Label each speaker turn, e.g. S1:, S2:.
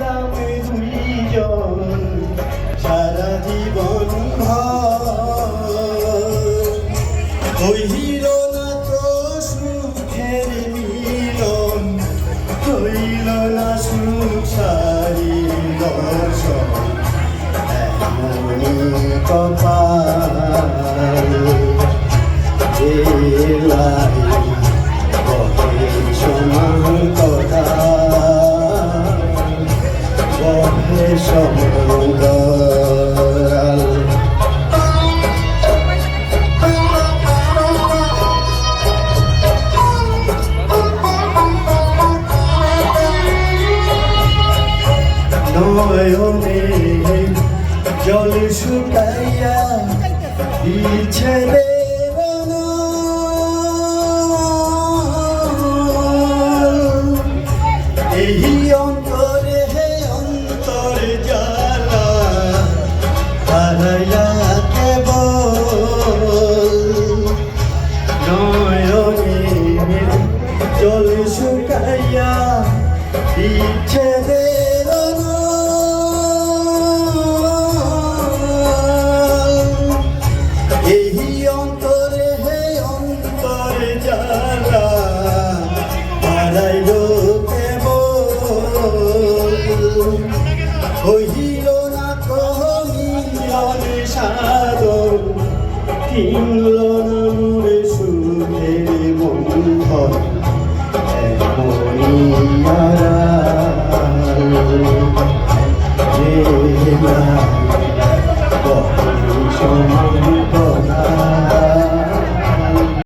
S1: ছিলাম দুইজন। সারা জীবন হইল না তো সুখের মিলন হইল না সুখ সারি দর্শন। এমন নয়নে জল শুকাইয়া দিচ্ছে হারাইয়া কেবল নয়নে জল শুকাইয়া দিচ্ছে বেদনা। এই সাদর কিনল না মোরে সুখের বন্ধন Oh,